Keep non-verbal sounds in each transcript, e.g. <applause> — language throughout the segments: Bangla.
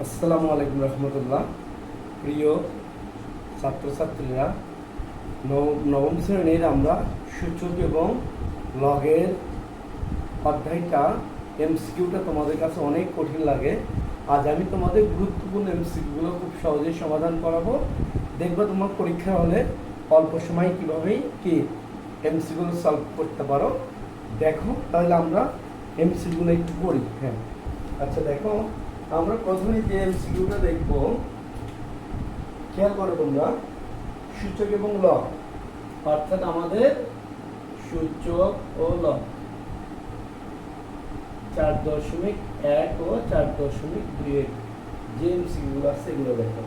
আসসালামু আলাইকুম রহমতুল্লাহ। প্রিয় ছাত্রছাত্রীরা, নব- নবম শ্রেণির আমরা সূচক এবং লগের অধ্যায়টা এমসিকিউটা তোমাদের কাছে অনেক কঠিন লাগে। আজ আমি তোমাদের গুরুত্বপূর্ণ এমসিকিউগুলো খুব সহজেই সমাধান করাবো। দেখবে তোমার পরীক্ষা হলে অল্প সময় কীভাবেই কি এমসিকিউগুলো সলভ করতে পারো। দেখো, তাহলে আমরা এমসিকিউগুলো একটু করি হ্যাঁ। আচ্ছা দেখো। আমরা প্রথমে যে এমসিকিউটা দেখব, খেয়াল করো তোমরা, সূচক এবং লব, অর্থাৎ আমাদের সূচক ও লব। চার দশমিক এক ও চার দশমিক দুই যে এমসিকিউগুলো আছে এগুলো দেখো।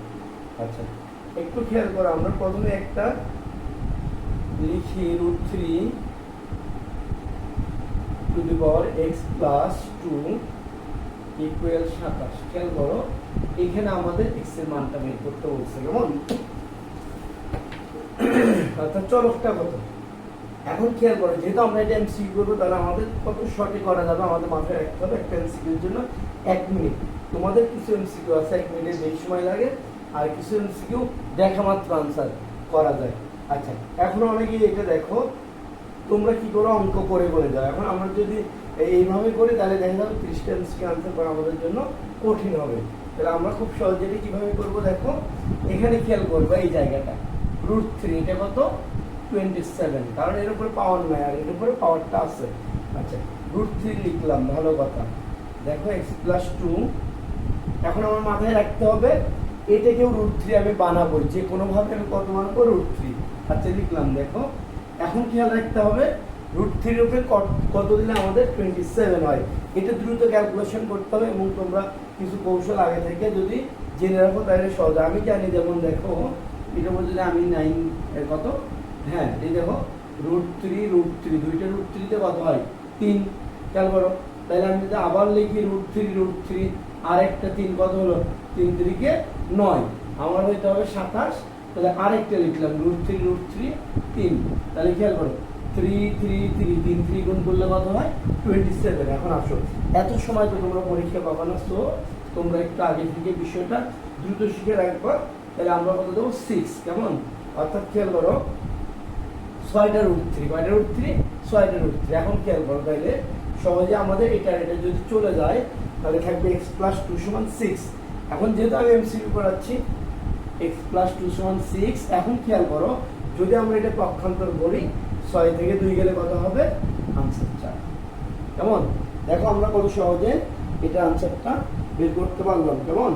আচ্ছা একটু খেয়াল করো, আমরা প্রথমে একটা লিখি root three to the power x plus two equal সাতাশ। খেয়াল করো, এখানে আমাদের এক্সের মানটা বের করতে বলছে, কেমন? অর্থাৎ চলকটা কত? এখন খেয়াল করো, যেহেতু আমরা এটা এমসিকিউ করব, তাহলে আমাদের কত শর্টে করা যাবে? আমাদের মাথায় রাখতে হবে একটা এমসিকিউর জন্য এক মিনিট তোমাদের কিছু এমসিকিউ আছে, এক মিনিটের বেশি সময় লাগে, আর কিছু এমসিকিউ দেখা মাত্র আনসার করা যায়। আচ্ছা এখন অনেকে এটা দেখো তোমরা কি করো, অঙ্ক করে করে যাও এখন আমরা যদি এইভাবে করি, তাহলে দেখা যাবে এমসিকিউ আনসার করা আমাদের জন্য কঠিন হবে। তাহলে আমরা খুব সহজে এটা কীভাবে করব দেখো? এখানে খেয়াল করব এই জায়গাটা। রুট থ্রি এটা কত? টোয়েন্টি সেভেন কারণ এর উপরে পাওয়ার নাই, আর এর উপরে পাওয়ারটা আছে। আচ্ছা রুট থ্রি লিখলাম, ভালো কথা। দেখো এক্স প্লাস টু এখন আমার মাথায় রাখতে হবে, এটাকেও রুট থ্রি আমি বানাবো। যে কোনোভাবে আমি কত বানাবো? রুট থ্রি আচ্ছা লিখলাম, দেখো। এখন খেয়াল রাখতে হবে? রুট থ্রির উপরে কত- দিলে আমাদের টোয়েন্টি সেভেন হয়? এটা দ্রুত ক্যালকুলেশন করতে হবে এবং তোমরা কিছু কৌশল আগে থেকে যদি জেনে রাখো তাহলে সহজ। আমি জানি, যেমন দেখো, এটা বলছে যে আমি নাইন এর কত? হ্যাঁ এই দেখো রুট থ্রি রুট থ্রি দুইটা রুট থ্রিতে কত হয়? তিন। খেয়াল করো, তাহলে আমি যদি আবার লিখি রুট থ্রি রুট থ্রি আর একটা তিন কত হলো? তিন তিরিকে নয়। আমার হইতে হবে সাতাশ তাহলে আরেকটা লিখলাম রুট থ্রি রুট থ্রি তিন। তাহলে খেয়াল করো থ্রি থ্রি থ্রি তিন থ্রি গুণ করলে কত হয়? টোয়েন্টি সেভেন এখন আসো। এত সময় তো তোমরা পরীক্ষা পাবা না তো তোমরা একটু আগে থেকে বিষয়টা দ্রুত শিখে রাখবা। তাহলে আমরা কত দেবো? সিক্স কেমন? অর্থাৎ খেয়াল করো, ছয়টা রুট থ্রি কয়টা রুট থ্রি ছয়টা রুট থ্রি এখন খেয়াল করো তাহলে, সহজে আমাদের এটা এটা যদি চলে যায়, তাহলে থাকবে এক্স প্লাস টু সমান সিক্স এখন যেহেতু আমি এমসিকিউ করাচ্ছি এক্স প্লাস টু সমান সিক্স এখন খেয়াল করো, যদি আমরা এটা পক্ষান্তর করি ছয় থেকে দুই গেলে কত হবে? আনসার চার। কেমন? দেখো আমরা কত সহজে এটা আনসারটা বের করতে পারলাম, কেমন?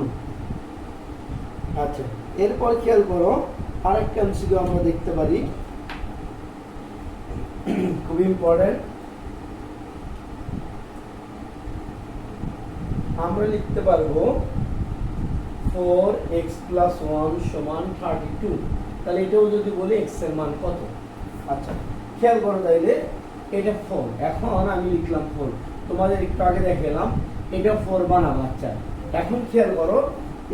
আচ্ছা এরপর খেয়াল করো, আরেকটা এমসিকিউ আমরা দেখতে পারি। খুব ইম্পর্টেন্ট আমরা লিখতে পারব ফোর এক্স প্লাস ওয়ান সমান থার্টি টু তাহলে এটাও যদি বলি এক্সের মান কত? আচ্ছা খেয়াল করো তাইলে, এটা ফোর এখন আমি লিখলাম ফোর তোমাদের একটু আগে দেখালাম এটা ফোর বানাবো আচ্ছা এখন খেয়াল করো,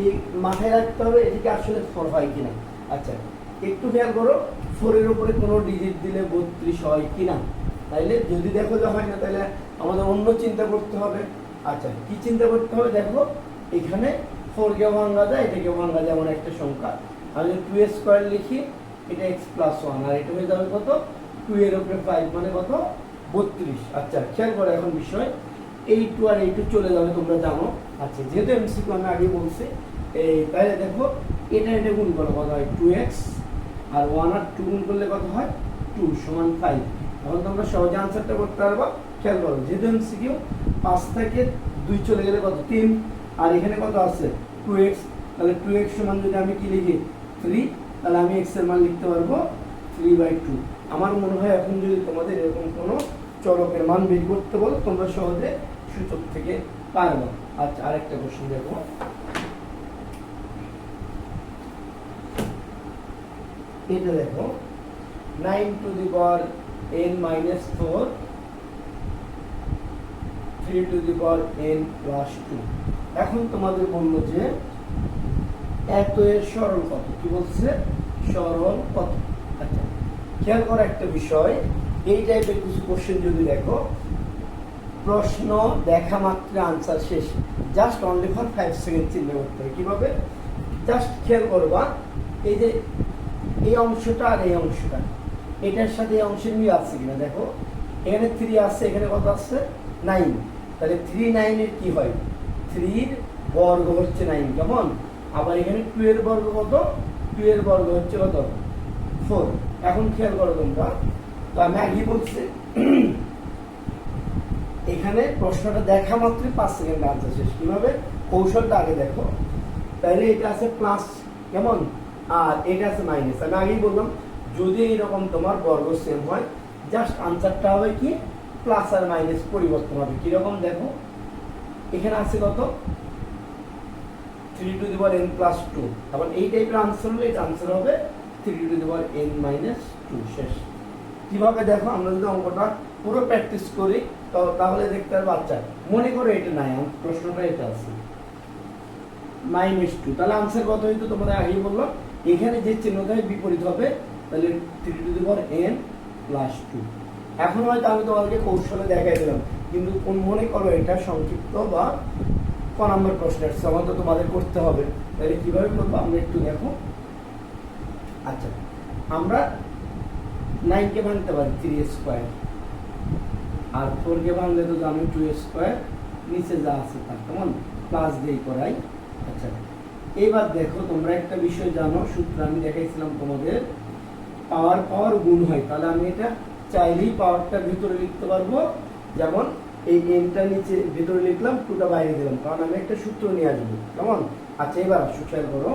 এই মাথায় রাখতে হবে এদিকে আসলে ফোর হয় কিনা। আচ্ছা একটু খেয়াল করো ফোরের উপরে কোনো ডিজিট দিলে বত্রিশ হয় কিনা। তাইলে যদি দেখো যে হয় না তাহলে আমাদের অন্য চিন্তা করতে হবে। আচ্ছা কি চিন্তা করতে হবে? দেখো, এখানে ফোর কে ভাঙা যায় এটাকে ভাঙা যায় এমন একটা সংখ্যা। আমি যদি টু স্কোয়ার লিখি, এটা এক্স প্লাস ওয়ান আর এটা হয়ে যাবে কত? টু এর উপরে ফাইভ মানে কত? বত্রিশ। আচ্ছা খেয়াল করো এখন বিষয়। এই টু আর এই টু চলে যাবে, তোমরা জানো। আচ্ছা যেহেতু এমসিকিউ আমি আগে বলছি, এই তাহলে দেখো, এটা এটা গুণ করো, কত হয়? টু এক্স আর ওয়ান আর টু গুণ করলে কত হয়? টু সমান ফাইভ এখন তোমরা সহজে আনসারটা করতে পারবা। খেয়াল করো, যেহেতু এমসিকিউ পাঁচ থেকে দুই চলে গেলে কত? তিন। আর এখানে কত আছে টু এক্স তাহলে টু এক্স সমান যদি আমি কি লিখি? থ্রি তাহলে আমি এক্সের মান লিখতে পারব থ্রি বাই টু আমার মনে হয় এখন যদি তোমাদের এরকম কোনো চলকের মান বের করতে বলো, তোমরা সহজে সূচক থেকে পারবা। আচ্ছা আরেকটা কোশ্চেন দেখো। এটা দেখো nine to the power n minus four three to the power n plus two এখন তোমাদের বলল যে এত এর সরল কত? কি বলছে? সরল কত? আচ্ছা খেয়াল করা একটা বিষয়। এই টাইপের কিছু কোশ্চেন যদি দেখো, প্রশ্ন দেখা মাত্র আনসার শেষ। Just only for five second চিন্তা করতে হবে। কীভাবে? জাস্ট খেয়াল করবা, এই যে এই অংশটা আর এই অংশটা, এটার সাথে এই অংশের মিল আছে কিনা? দেখো, এখানে থ্রি আছে, এখানে কত আছে? নাইন তাহলে থ্রি নাইনের কি হয়? থ্রির বর্গ হচ্ছে নাইন কেমন? আবার এখানে টু এর বর্গ কত? টু এর বর্গ হচ্ছে কত? ফোর এখন খেয়াল করো তোমরা। তো আমি আগেই বলছি, <clears throat> এখানে প্রশ্নটা দেখা মাত্রই পাঁচ সেকেন্ড আনসার শেষ। কীভাবে? কৌশলটা আগে দেখো। তাহলে এটা আছে প্লাস কেমন? আর এটা আছে মাইনাস আমি আগেই বললাম, যদি এইরকম তোমার বর্গ সেম হয় জাস্ট আনসারটা হবে কি? প্লাস আর মাইনাস পরিবর্তন হবে। কীরকম দেখো? এখানে আছে কত? Three to the power n plus two তখন এই টাইপের আনসার হলে এটা আনসার হবে three to the power n minus two শেষ। কীভাবে দেখো? আমরা যদি অঙ্কটা পুরো প্র্যাকটিস করি, তো তাহলে দেখতে পারব আচ্ছা মনে করো এটা নাই প্রশ্নটা এটা আছে। মাইনাস টু তাহলে আনসার কত হইতো তোমাদের আগেই বললাম? এখানে যে চিহ্নটা বিপরীত হবে, তাহলে three to the power n plus two এখন হয়তো আমি তোমাদেরকে কৌশলে দেখাই দিলাম, কিন্তু কোন মনে করো এটা সংক্ষিপ্ত বা ক নম্বর প্রশ্নের সমাধান তো তোমাদের করতে হবে। তাহলে কীভাবে করব? আমরা একটু দেখো। আচ্ছা আমরা নাইনকে ভাঙতে পারি থ্রি স্কোয়ার আর ফোরকে ভাঙলে তো জানো টু স্কোয়ার নিচে যা আছে তার কেমন? প্লাস দিয়ে করাই। আচ্ছা এবার দেখো তোমরা একটা বিষয় জানো, সূত্র আমি দেখাইছিলাম তোমাদের। পাওয়ার পাওয়ার গুণ হয়। তাহলে আমি এটা চাইলেই পাওয়ারটা ভিতরে লিখতে পারব। যেমন এই এনটা নিচে ভিতরে লিখলাম টুটা বাইরে দিলাম। কারণ আমি একটা সূত্র নিয়ে আসব। কেমন? আচ্ছা এবার খেয়াল করো।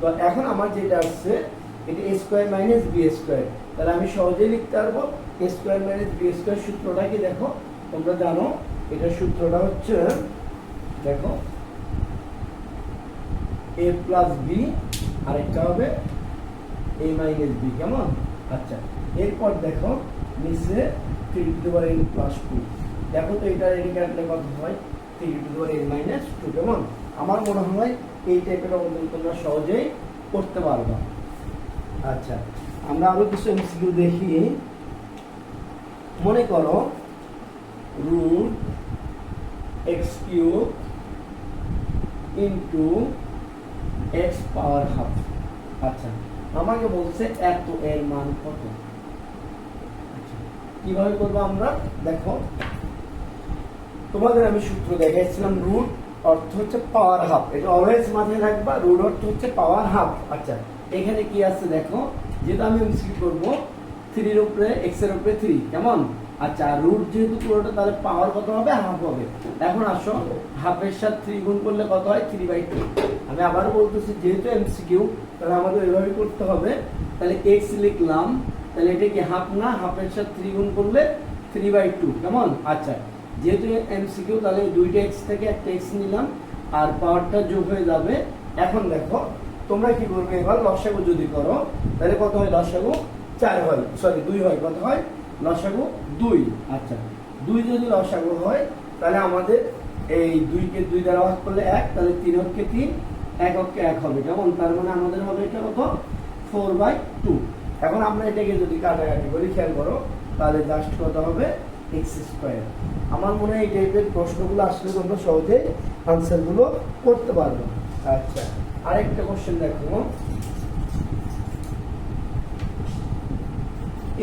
তো এখন আমার যেটা আসছে, এটা A square minus B square তাহলে আমি সহজেই লিখতে পারব A square minus B square সূত্রটা কি দেখো? তোমরা জানো, এটা সূত্রটা হচ্ছে, দেখো এ প্লাস বি আরেকটা হবে এ মাইনাস বি কেমন? আচ্ছা এরপর দেখো নিচে three to the power n plus two দেখো তো এটা রেডি কাটলে কত হয়? Three to the power n minus two কেমন আমার মনে হয় এই টাইপের অঙ্কন তোমরা সহজেই করতে পারবা। আচ্ছা আমরা আরও কিছু এমসিকিউ দেখি। মনে করো root x cube into x power half আচ্ছা আমাকে বলছে এত এর মান কত? কীভাবে করব আমরা? দেখো, তোমাদের আমি সূত্র দেখাইছিলাম রুট অর্থ হচ্ছে পাওয়ার হাফ এটা অলওয়েজ মাথায় রাখবা রুট অর্থ হচ্ছে পাওয়ার হাফ আচ্ছা এখানে কি আছে দেখো? যেটা আমি এমসিকিউ করব থ্রির উপরে এক্সের উপরে থ্রি কেমন? আচ্ছা রুট যেহেতু পুরোটা, তাহলে পাওয়ার কত হবে? হাফ হবে। এখন আসো হাফের সাথে থ্রি গুণ করলে কত হয়? থ্রি বাই টু আমি আবারও বলতেছি, যেহেতু এমসিকিউ তাহলে আমাদের এভাবে করতে হবে। তাহলে এক্স লিখলাম তাহলে এটা কি হাফ না? হাফের সাথে থ্রি গুণ করলে থ্রি বাই টু কেমন? আচ্ছা যেহেতু এমসিকিউ তাহলে দুইটা এক্স থেকে একটা এক্স নিলাম, আর পাওয়ারটা যোগ হয়ে যাবে। এখন দেখো, তোমরা কি করবে এবার? লসাগু যদি করো, তাহলে কত হয়? লসাগু চার হয় সরি দুই হয়। কত হয়? লসাগু দুই। আচ্ছা দুই যদি লসাগু হয়, তাহলে আমাদের এই দুইকে দুই দ্বারা ভাগ করলে এক, তাহলে তিন অক্ষে তিন, এক অক্ষে এক হবে। কেমন? তার মানে আমাদের হবে এটা কত? ফোর বাই টু এখন আমরা এটাকে যদি কাটাকাটি করি, খেয়াল করো, তাহলে জাস্ট কত হবে? এক্স স্কোয়ার আমার মনে হয় এই টাইপের প্রশ্নগুলো আসলে তোমরা সহজেই আনসারগুলো করতে পারবে। আচ্ছা আরেকটা কোশ্চেন দেখো।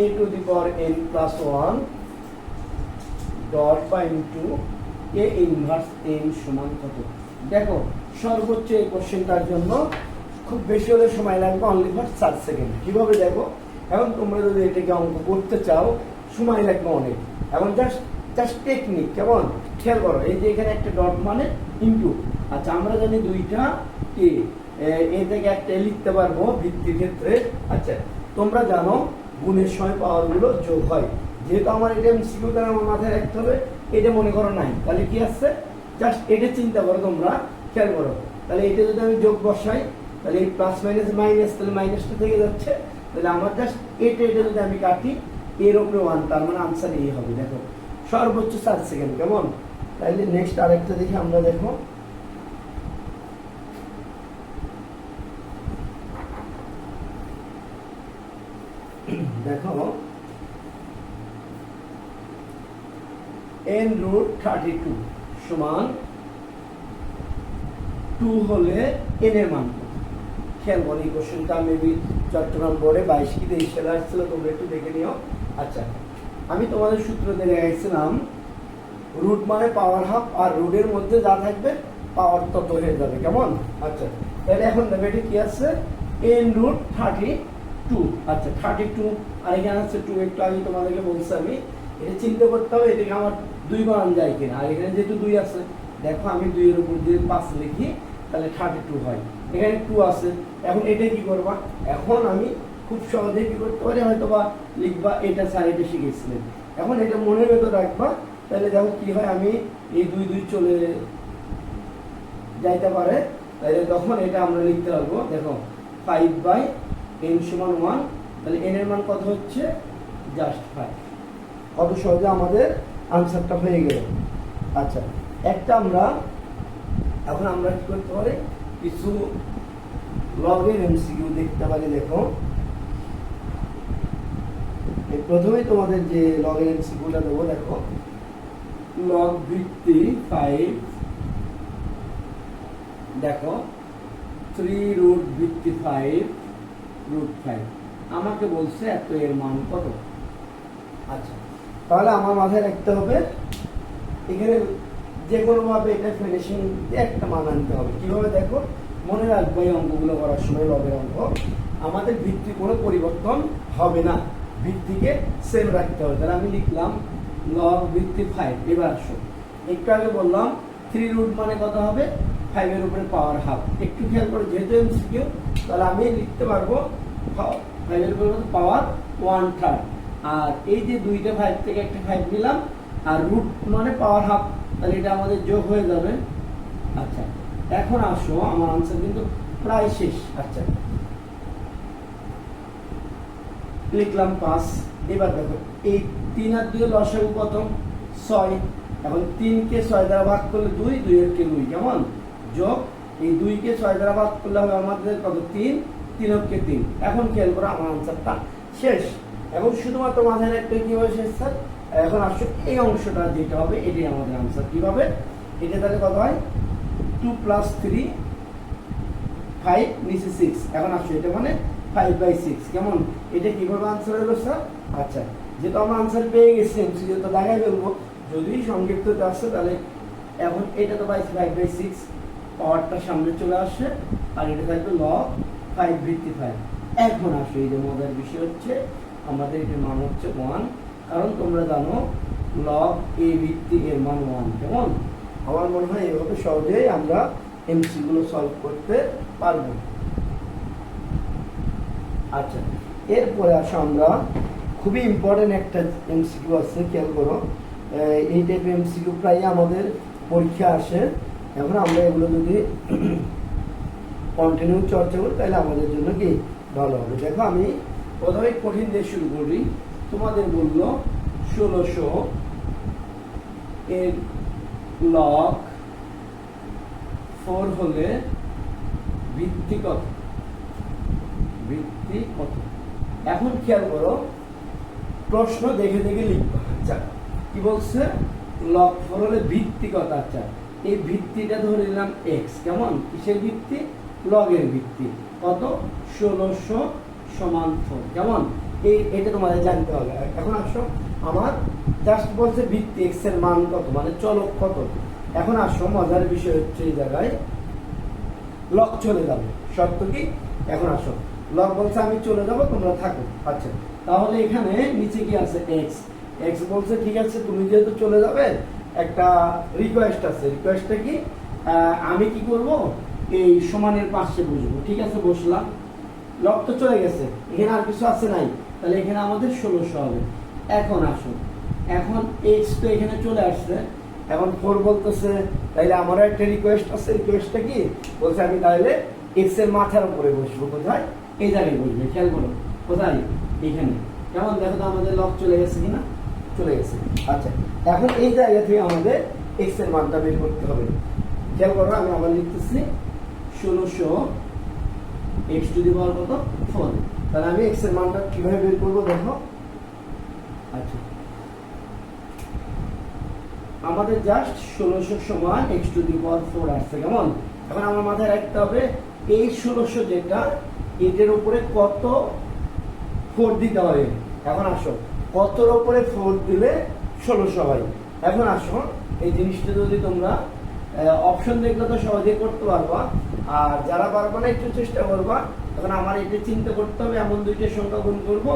a to the power n plus 1 dot by into a inverse n সমান কত? দেখো, সর্বোচ্চ এই কোশ্চেনটার জন্য খুব বেশি হলে সময় লাগবে অনলি ফর চার সেকেন্ড কীভাবে দেখো? এখন তোমরা যদি এটাকে অঙ্ক করতে চাও, সময় লাগবে অনেক। এখন জাস্ট জাস্ট টেকনিক কেমন? খেয়াল করো, এই যে এখানে একটা ডট মানে ইনটু আচ্ছা আমরা জানি দুইটা কি? এ থেকে একটা লিখতে পারব ভিত্তির ক্ষেত্রে। আচ্ছা তোমরা জানো গুণের সময় পাওয়ারগুলো যোগ হয়। যেহেতু আমার এটা এমসিকিউ আমার মাথায় রাখতে হবে, এটা মনে করো নাই। তাহলে কি আসছে? জাস্ট এটা চিন্তা করো তোমরা, খেয়াল করো। তাহলে এটা যদি আমি যোগ বসাই তাহলে এই প্লাস মাইনাস মাইনাস তাহলে মাইনাসটা থেকে যাচ্ছে। তাহলে আমার জাস্ট এটা এটা যদি আমি কাটি, এর উপরে ওয়ান তার মানে আনসার এই হবে, দেখো। সর্বোচ্চ চার সেকেন্ড কেমন? তাহলে নেক্সট আরেকটা দেখি আমরা, দেখো। দেখো। এন রুট থার্টি টু সমান টু হলে এন এর মান? খেয়াল করো এই কোশ্চেনটা মেবি চট্টগ্রাম বোর্ডে বাইশ কি তেইশ আসছিল, তোমরা একটু দেখে নিও। আচ্ছা আমি তোমাদের সূত্র দিয়ে দেখাইছিলাম রুট মানে পাওয়ার হাফ আর রুটের মধ্যে যা থাকবে পাওয়ার তত হয়ে যাবে, কেমন? আচ্ছা তাহলে এখন দেখো এটা আছে? এন রুট থার্টি টু আচ্ছা থার্টি টু আর এখানে আছে টু একটু আগে তোমাদেরকে বলছি আমি, এটা চিন্তা করতে হবে, এটাকে আমার দুই বানান যায় কিনা, আর এখানে যেহেতু দুই আছে, দেখো আমি দুইয়ের উপর দিয়ে পাঁচ লিখি, তাহলে থার্টি টু হয়। এখানে টু আছে এখন এটা কি করবা? এখন আমি খুব সহজে কি করতে পারি? হয়তো বা লিখবা, এটা এটা শিখেছিলেন এখন এটা মনের ভেতর রাখবা, তাহলে দেখো কি হয়, আমি এই দুই দুই চলে যাইতে পারে। তাহলে তখন এটা আমরা লিখতে পারব। দেখো ফাইভ বাই এন সমান ওয়ান তাহলে এন এর মান কত হচ্ছে? জাস্ট ফাইভ কত সহজে আমাদের আনসারটা হয়ে গেল। আচ্ছা একটা আমরা, এখন আমরা কি করতে পারি? কিছু লগের এমসিকিউ দেখতে পারি, দেখো। এই প্রথমেই তোমাদের যে লগের এমসিকিউটা দেবো, দেখো। লগ ভিত্তি ফাইভ দেখো। থ্রি রুট ভিত্তি ফাইভ রুট ফাইভ আমাকে বলছে এত এর মান কত? আচ্ছা তাহলে আমার মাথায় রাখতে হবে, এখানে যে কোনো ভাবে এটা ফিনিশিং দিয়ে একটা মান আনতে হবে। কীভাবে দেখো? মনে রাখব এই অঙ্কগুলো করার সময় লগের অঙ্ক আমাদের ভিত্তি কোনো পরিবর্তন হবে না। ভিত্তিকে সেম রাখতে হবে। তাহলে আমি লিখলাম লগ ভিত্তি ফাইভ এবার আসো একটু আগে বললাম থ্রি রুট মানে কত হবে? ফাইভের উপরে পাওয়ার হাফ একটু খেয়াল করে, যেহেতু এমসিকিউ তাহলে আমি লিখতে পারব ফাইভের উপরে পাওয়ার ওয়ান থার্ড আর এই যে দুইটা ফাইভ থেকে একটা ফাইভ নিলাম, আর রুট মানে পাওয়ার হাফ তাহলে এটা আমাদের যোগ হয়ে যাবে। আচ্ছা। এখন আসো, আমার আনসার কিন্তু প্রায় শেষ আচ্ছা। লিখলাম পাঁচ, এবার দেখো, এই তিন আর দুই লসাগু কত ছয়, এখন তিনকে ছয় দ্বারা ভাগ করলে দুই দুইয়ের কে দুই, কেমন? যোগ, এই দুইকে ছয় দ্বারা ভাগ করলে হবে আমাদের কত? তিন তিন হচ্ছে তিন। এখন খেয়াল করো, আমার আনসারটা শেষ। এখন শুধুমাত্র মাথায় রাখতে কি হবে শেষ, স্যার? এখন আসলে এই অংশটা যেটা হবে, এটাই আমাদের আনসার কীভাবে? এটা তাহলে কত হয়? টু প্লাস থ্রি ফাইভ নিচে সিক্স এখন আসো এটা মানে ফাইভ বাই সিক্স কেমন? এটা কীভাবে আনসার হলো স্যার আচ্ছা যেহেতু আমরা আনসার পেয়ে গেছি এমসিকিউ তো দেখাই ফেলব যদি সংক্ষিপ্ত আসছে তাহলে এখন এটা তো পাই ফাইভ বাই সিক্স পাওয়ারটা সামনে চলে আসে, আর এটা থাকবে ল ফাইভ ভিত্তি ফাইভ এখন আসো, এই যে মজার বিষয় হচ্ছে, আমাদের এটার মান হচ্ছে ওয়ান কারণ তোমরা জানো লগ এ ভিত্তি এর মান ওয়ান কেমন? আমার মনে হয় এভাবে সহজেই আমরা এমসি গুলো সলভ করতে পারব। আচ্ছা এরপরে আসো আমরা। খুবই ইম্পর্টেন্ট একটা এমসিকিউ আছে, খেয়াল করো। এই টাইপের এমসিকিউ প্রায় আমাদের পরীক্ষা আসে। এখন আমরা এগুলো যদি কন্টিনিউ চর্চা করি, তাহলে আমাদের জন্য কি ভালো হবে? দেখো, আমি প্রথমে কঠিন দিয়ে শুরু করি। তোমাদের বলল ষোলোশো এর লক ফোর হলে ভিত্তি কত? ভিত্তি কত? এখন খেয়াল করো, প্রশ্ন দেখে দেখে লিখব। আচ্ছা কি বলছে? লক ফোর হলে ভিত্তি কত? আচ্ছা এই ভিত্তিটা ধরে নিলাম এক্স কেমন? কিসের ভিত্তি? লগের ভিত্তি। কত? ষোলোশো সমান ফোর কেমন? এই, এটা তোমাদের জানতে হবে। এখন আসো, আমার জাস্ট বলছে ভিত্তি এক্সের মান কত? মানে চলক কত? এখন আসো, মজার বিষয় হচ্ছে এই জায়গায় লক চলে যাবে। শর্ত কি? এখন আসো। লক বলছে আমি চলে যাব, তোমরা থাকো। আচ্ছা তাহলে এখানে নিচে কি আছে? এক্স এক্স বলছে, ঠিক আছে, তুমি যেহেতু চলে যাবে, একটা রিকোয়েস্ট আছে। রিকোয়েস্টটা কি? আমি কি করব? এই সমানের পাশে বসবো। ঠিক আছে, বসলাম। লক তো চলে গেছে। এখানে আর কিছু আছে নাই। তাহলে এখানে আমাদের ষোলোশো হবে। এখন আসুন এখন এক্স তো এখানে চলে আসছে। এখন ফোর বলতেছে, তাইলে আমারও একটা রিকোয়েস্ট আছে রিকোয়েস্টটা কি? বলছে, আমি তাহলে এক্সের মাথার উপরে বসবো। কোথায়? এই জায়গায় বসবে, খেয়াল করো। কোথায়? এখানে। কেমন? দেখো তো আমাদের লক চলে গেছে কিনা? চলে গেছে। আচ্ছা এখন এই জায়গা থেকে আমাদের এক্সের মানটা বের করতে হবে। খেয়াল করো, আমি আবার লিখতেছি, ষোলোশো এক্স টু দি পাওয়ার কত? ফোর তাহলে আমি এক্সের মানটা কীভাবে বের করব দেখো। আচ্ছা আমাদের জাস্ট ষোলোশো সমান x to the power four আসছে, কেমন? এখন আমার মাথায় রাখতে হবে, এই ষোলোশো যেটা এটার উপরে কত ফোর দিতে হবে? এখন আসো, কতর উপরে ফোর দিলে ষোলোশো হয়? এখন আসো, এই জিনিসটা যদি তোমরা অপশন দেখলে তো সহজেই করতে পারবা, আর যারা পারবা না একটু চেষ্টা করবা, এখন আমার এটা চিন্তা করতে হবে, এমন দুইটা সংখ্যা গুণ করব,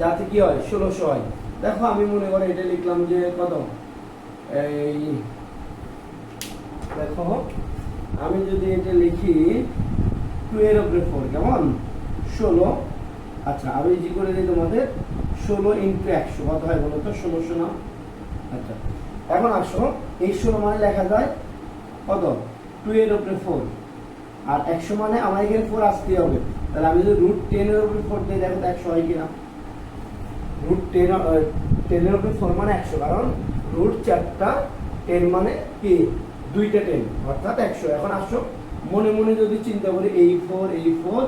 যাতে কি হয়, ষোলোশো হয়। দেখো, আমি মনে করি এটা লিখলাম যে কত? এই, দেখো, আমি যদি এটা লিখি টু এর উপরে ফোর কেমন? ষোলো। আচ্ছা আমি জি করে দিই তোমাদের, ষোলো ইন্টু একশো। কত হয় বলো তো? ষোলোশো না আচ্ছা এখন আসো, এই ষোলো মানে লেখা যায় কত? টু এর উপরে ফোর আর একশো মানে আমার এখানে ফোর আসতেই হবে। তাহলে আমি যদি রুট টেনের উপরে ফোর দিই, দেখো তো একশো হয় কিনা। রুট টেন টেনের উপরে ফোর মানে একশো, কারণ রুট চারটা টেন মানে কি? দুইটা টেন, অর্থাৎ একশো। এখন আসো, মনে মনে যদি চিন্তা করি, এই ফোর এই ফোর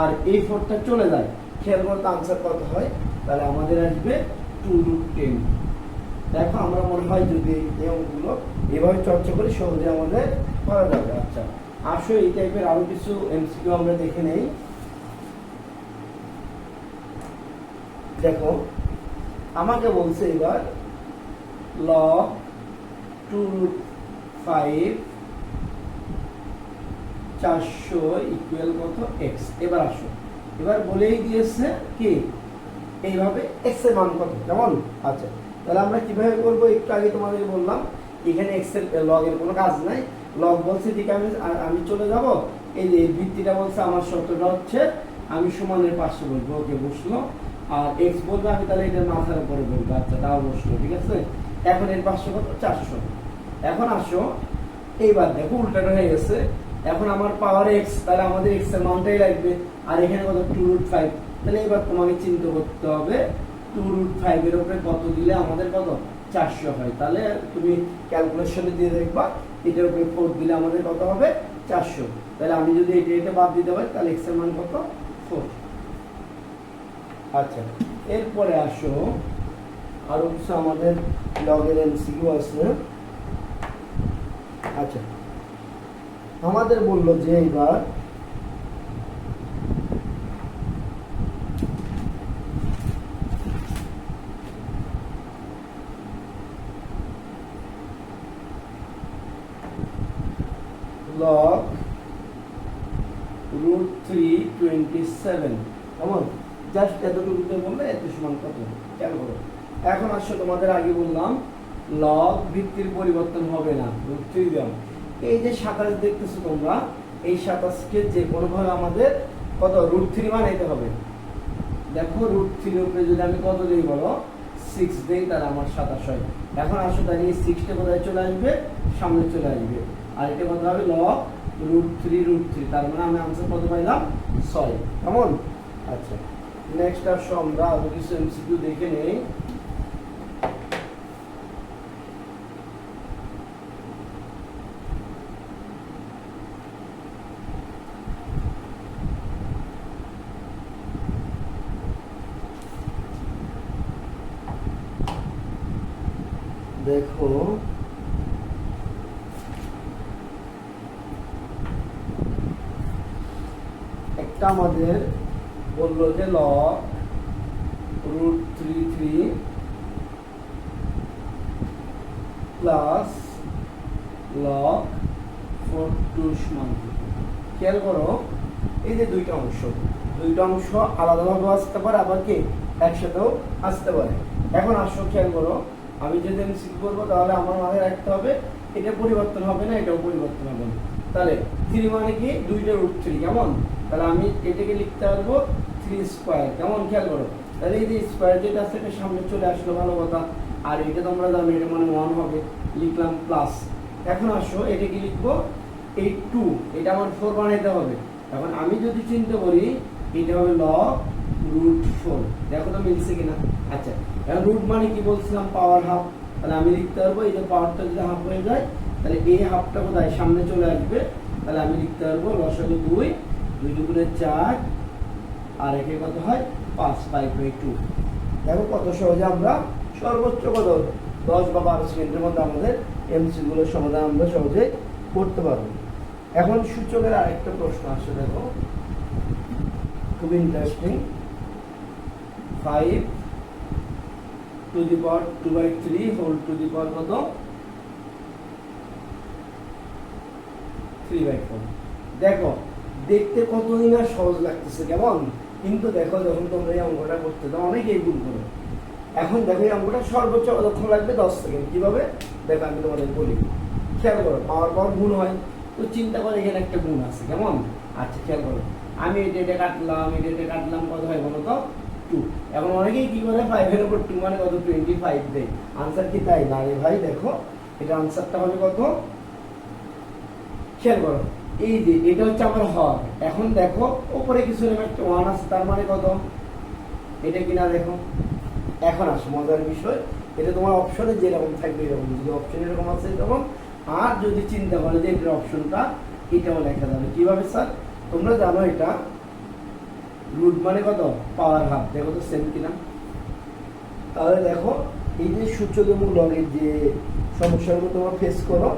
আর এই ফোরটা চলে যায়, খেয়াল করতে আনসার কত হয়? তাহলে আমাদের আসবে টু রুট টেন দেখো, আমরা মনে হয় যদি এই অঙ্কগুলো এভাবে চর্চা করি, সহজে আমাদের করা যাবে। আচ্ছা আসো, এই টাইপের আরও কিছু এমসিকিউ আমরা দেখে নেই। দেখো, আমাকে বলছে এবার ল টু রুট ফাইভ চারশো ইকুয়াল কত এক্স এবার আসো। এবার বলেই দিয়েছে কি? এইভাবে এক্সের মান কত? কেমন? আচ্ছা তাহলে আমরা কীভাবে করব একটু আগে তোমাদের বললাম, এখানে এক্সের লগের কোনো কাজ নাই। লগ বলছে দিকে আমি আমি চলে যাব। এই যে ভিত্তিটা বলছে, আমার শর্তটা হচ্ছে আমি সমানের পাশে বলব। ওকে বসল আর এক্স বলবে, আমি তাহলে এটার মাথার উপরে বলব। আচ্ছা তাও বসল ঠিক আছে? এখন এর পাঁচশো কত? চারশো এখন আসো, এইবার দেখো, উল্টাটা হয়ে গেছে। এখন আমার পাওয়ার এক্স তাহলে আমাদের এক্সের মানটাই লাগবে। আর এখানে কত? টু রুট ফাইভ তাহলে এবার তোমাকে চিন্তা করতে হবে টু রুট ফাইভ এর উপরে কত দিলে আমাদের কত? চারশো হয়। তাহলে তুমি ক্যালকুলেশনে দিয়ে দেখবা, এটার উপরে ফোর দিলে আমাদের কত হবে? চারশো। তাহলে আমি যদি এটা এটা বাদ দিতে পারি, তাহলে এক্সের মান কত? ফোর আচ্ছা এরপরে আসো। আরও কিছু আমাদের লগের এমসিকিউ আছে। আচ্ছা। আমাদের বলল যে এবার root 3 27 কেমন জাস্ট এতটুকুতে বললে এত সমান কত? করো। এখন আসলে তোমাদের আগে বললাম লগ ভিত্তির পরিবর্তন হবে না দিলাম এই যে সাতাশ দেখতেছো তোমরা, এই সাতাশকে যে কোনোভাবে আমাদের কত, রুট থ্রি বানাইতে হবে। দেখো রুট থ্রির উপরে যদি আমি কত দিই বলো সিক্স দিই, তাহলে আমার সাতাশ হয়। এখন আসো তাহলে এই সিক্সটা কোথায় চলে আসবে? সামনে চলে আসবে। আর এটা কত হবে? Log root three root three. তার মানে আমি আনসার কত পাইলাম? ছয়। কেমন? আচ্ছা। নেক্সট আসো আমরা, আরও কিছু এমসিকিউ দেখে নেই। দেখো। একটা আমাদের বলল যে log root three three plus log four two সমান খেয়াল করো, এই যে দুইটা অংশ দুইটা অংশ আলাদাভাবে আসতে পারে, আবার কি একসাথেও আসতে পারে। এখন আসো, খেয়াল করো। আমি যদি আমি সিক করব, তাহলে আমার মাথায় রাখতে হবে, এটা পরিবর্তন হবে না, এটাও পরিবর্তন হবে না। তাহলে থ্রি মানে কি? দুইটা রুট থ্রি কেমন? তাহলে আমি এটাকে লিখতে পারব থ্রি স্কোয়ার কেমন? খেয়াল করো। তাহলে এই যে স্কোয়ার যেটা আছে, এটা সামনে চলে আসলো, ভালো কথা। আর এটা তোমরা জানো, এটা মানে ওয়ান হবে। লিখলাম প্লাস এখন আসো এটা কি লিখব? এই টু এটা আমার ফোর বানাইতে হবে। এখন আমি যদি চিন্তা করি, এটা হবে লগ রুট ফোর দেখো তো মিলছে কিনা? আচ্ছা। রুট মানে কি বলছিলাম? পাওয়ার হাফ তাহলে আমি লিখতে পারব, এই যে পাওয়ারটা যদি হাফ হয়ে যায়, তাহলে এই হাফটা কোথায় সামনে চলে আসবে। তাহলে আমি লিখতে পারব লসাগু দুই দুই দুগুণে চার, আর একে কত হয়? পাঁচ ফাইভ বাই টু দেখো কত সহজে আমরা সর্বোচ্চ কত দশ বা বারো সেকেন্ডের মধ্যে আমাদের এমসিগুলোর সমাধান আমরা সহজে করতে পারব। এখন সূচকের আরেকটা প্রশ্ন আসে, দেখো। খুব interesting five to the power two by three whole to the power কত? Three by four. দেখো, দেখতে কতই না সহজ লাগতেছে, কেমন? কিন্তু দেখো, যখন তোমরা এই অঙ্কটা করতে দাও অনেকেই ভুল করো। এখন দেখো, এই অঙ্কটা সর্বোচ্চ কতক্ষণ লাগবে? দশ সেকেন্ড। কীভাবে? দেখো, আমি তোমাদের বলি। খেয়াল করো, পাওয়ার পাওয়ার গুণ হয়। তো চিন্তা করো, এখানে একটা গুণ আছে, কেমন? আচ্ছা খেয়াল করো। আমি এটা এটা কাটলাম এটা এটা কাটলাম, কত হয় বলো তো? টু এখন অনেকেই কি করে? ফাইভের উপর টু মানে কত? টোয়েন্টি ফাইভ দেয়। আনসার কি তাই? না রে ভাই, দেখো, এটা আনসারটা হবে কত? খেয়াল করো, এই যে এটা হচ্ছে আমার হর। এখন দেখো উপরে কিছু একটা ওয়ান আছে, তার মানে কত? এটা কিনা দেখো? এখন আসো, মজার বিষয়। এটা তোমার অপশনে যেরকম থাকবে এরকম। যদি অপশন এরকম আছে এরকম আর যদি চিন্তা করে যে এটার অপশনটা এটাও লেখা যাবে। কীভাবে স্যার তোমরা জানো এটা রুট মানে কত? Power half. দেখো তো সেম কিনা। তাহলে দেখো, এই যে সূচকমূলকের যে সমস্যাগুলো তোমরা ফেস করো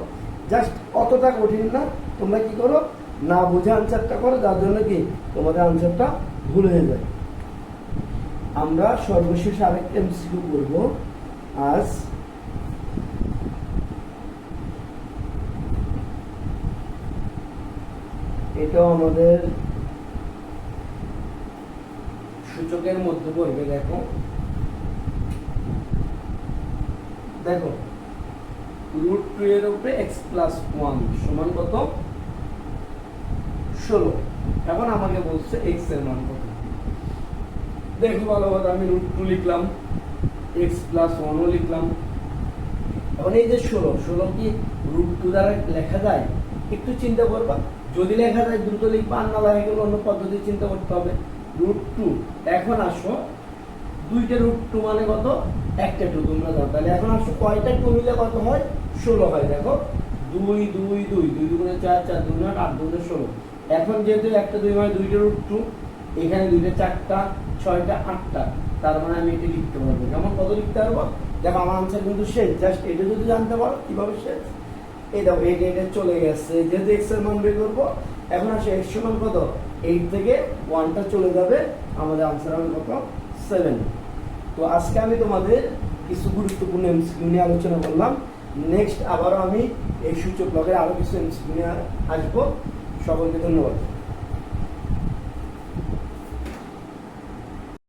জাস্ট অতটা কঠিন না। তোমরা কি করো? না বুঝে আনসারটা করো, যার জন্য কি? তোমাদের আনসারটা ভুল হয়ে যায়। আমরা সর্বশেষ আরেকটা এমসিকিউ করব। আজ এটাও আমাদের সূচকের মধ্যে পড়বে, দেখো। দেখো রুট টু এর উপরে এক্স প্লাস ওয়ান সমান কত? ষোলো। এখন আমাকে বলছে এক্সের মান কত? দেখো ভালো কথা, আমি রুট টু লিখলাম এক্স প্লাস ওয়ানও লিখলাম। এখন এই যে ষোলো ষোলো কি রুট টু দ্বারা লেখা যায়? একটু চিন্তা করবা। যদি লেখা যায়, দ্রুত লিখবা, আর না লেখা গেলে অন্য পদ্ধতি চিন্তা করতে হবে। রুট টু এখন আসো, দুইটা রুট টু মানে কত? একটা টু তোমরা জানো। তাহলে এখন আসো, কয়টা টু মিলে কত হয়? ষোলো হয়, দেখো। দুই দুই দুই। দুই দুগুণে চার চার দুগুণে আট আট দুগুণে ষোলো। এখন যেহেতু একটা দুই মানে দুইটা রুট টু এখানে দুইটা চারটা, ছয়টা, আটটা। তার মানে আমি এটা লিখতে পারব। কেমন কত লিখতে পারব? দেখো, আমার আনসার কিন্তু শেষ। জাস্ট এটা যদি জানতে পারো, কীভাবে শেষ? এই দেখো এইটা এটা চলে গেছে। যেহেতু এক্সের মান বের করব, এখন আসে এক্স সমান কত? এইট থেকে ওয়ানটা চলে যাবে আমাদের আনসার হবে কত? সেভেন তো আজকে আমি তোমাদের কিছু গুরুত্বপূর্ণ এমসিকিউ নিয়ে আলোচনা করলাম। নেক্সট আবারও আমি এই সূচক ব্লগের আরও কিছু এমসিকিউ নিয়ে আসব। সকলকে ধন্যবাদ।